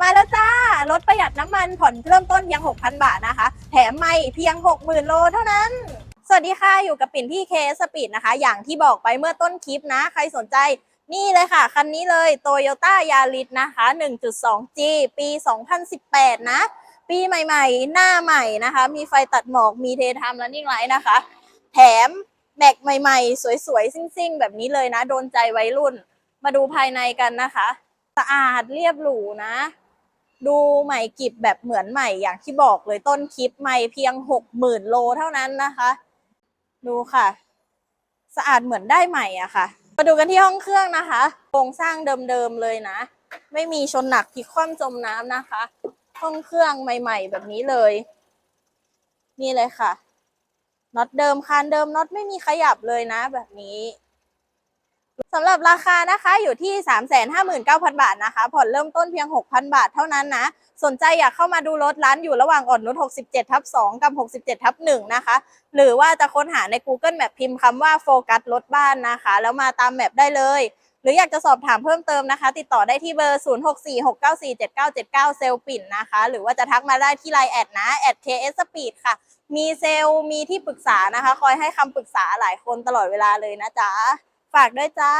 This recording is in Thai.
มาแล้วจ้ารถประหยัดน้ำมันผ่อนเริ่มต้นเพียง 6,000 บาทนะคะ แถมไม่เพียง 60,000 โลเท่านั้นสวัสดีค่ะ อยู่กับปิ่นที่เคสปีดนะคะ อย่างที่บอกไปเมื่อต้นคลิปนะ ใครสนใจนี่เลยค่ะ คันนี้เลย Toyota Yaris นะคะ 1.2G ปี 2018 นะ ปีใหม่ๆ หน้าใหม่นะคะ มีไฟตัดหมอกมีเททามและนิ่งไลท์นะคะ แถมแม็กใหม่ๆ สวยๆ ซิ่งๆ แบบนี้เลยนะ โดนใจวัยรุ่น มาดูภายในกันนะคะ สะอาดเรียบหรูนะ ดูใหม่กิบแบบเหมือนใหม่อย่างที่บอกเลยต้นคลิปใหม่เพียงหกหมื่นโลเท่านั้นนะคะ ดูค่ะ สะอาดเหมือนได้ใหม่อะค่ะ มาดูกันที่ห้องเครื่องนะคะโครงสร้างเดิมๆเลยนะ ไม่มีชนหนักพลิกคว่ำจมน้ำนะคะ ห้องเครื่องใหม่ ๆ แบบนี้เลย นี่เลยค่ะน็อตเดิมคานเดิมน็อตไม่มีขยับเลยนะแบบนี้ สำหรับราคานะคะอยู่ที่ 359,000 บาทนะคะ ผ่อนเริ่มต้นเพียง 6,000 บาทเท่านั้นนะ สนใจอยากเข้ามาดูรถร้านอยู่ระหว่างอ่อนนุช67ทับ2กับ 67ทับ1นะคะ หรือว่าจะค้นหาใน Google Map พิมพ์คำว่าโฟกัสรถบ้านนะคะ แล้วมาตามแมปได้เลย หรืออยากจะสอบถามเพิ่มเติมนะคะ ติดต่อได้ที่เบอร์ 0646947979 เซลปิ่นนะคะ หรือว่าจะทักมาได้ที่ไลน์แอดนะแอด KS Speed ค่ะ มีเซลล์มีที่ปรึกษานะคะ คอยให้คำปรึกษาหลายคนตลอดเวลาเลยนะจ๊ะ ฝากด้วยจ้า